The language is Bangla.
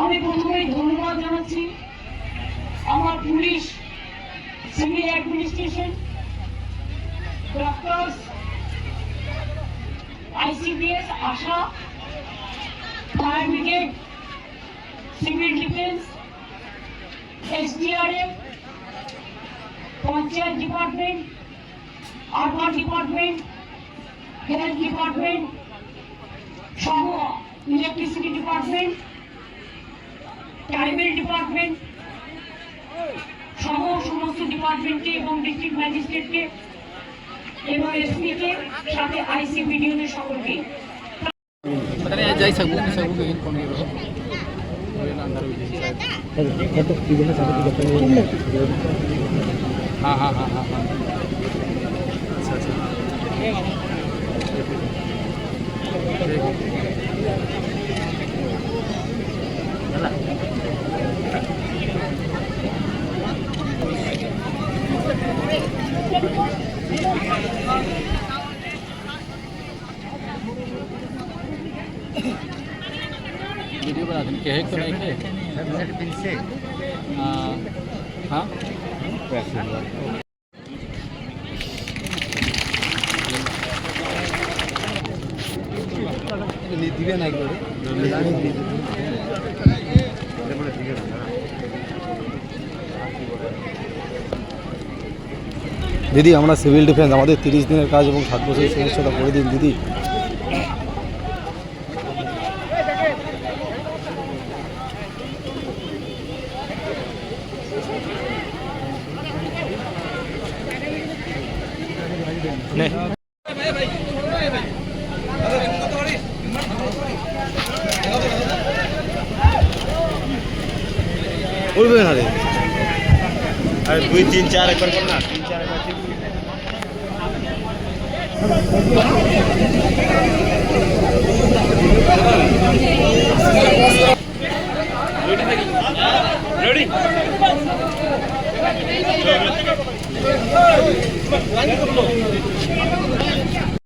আমি প্রথমেই ধন্যবাদ জানাচ্ছি। আমার police, civil administration, doctors ICDS ASHA, fire brigade, civil defence, SDRF, panchayat department urban department, health department, সহ ইলেকট্রিসিটি ডিপার্টমেন্ট ট্রাইবেল ডিপার্টমেন্ট সহ সমস্ত ডিপার্টমেন্টকে এবং ডিস্ট্রিক্ট ম্যাজিস্ট্রেটকে এবং এসপিকে সাথে আইসিবিডিওদের সকলকে पता नहीं आज जा ही सकूँ नहीं सकूँ लेकिन कौन गिरो मेरे अंदर भी नहीं शायद हाँ हाँ हाँ हाँ हाँ अच्छा अच्छा वीडियो बना दें कहे तो नहीं थे हाँ हाँ দিবে না একবারে দিদি আমরা সিভিল ডিফেন্স আমাদের তিরিশ দিনের কাজ এবং সাত বছরের সদস্যতা করে দিন দিদি উঠবে না রে। আর দুই তিন চার একবার কর না। তিন চার একবার দুইটা থাকি। ठीक রেডি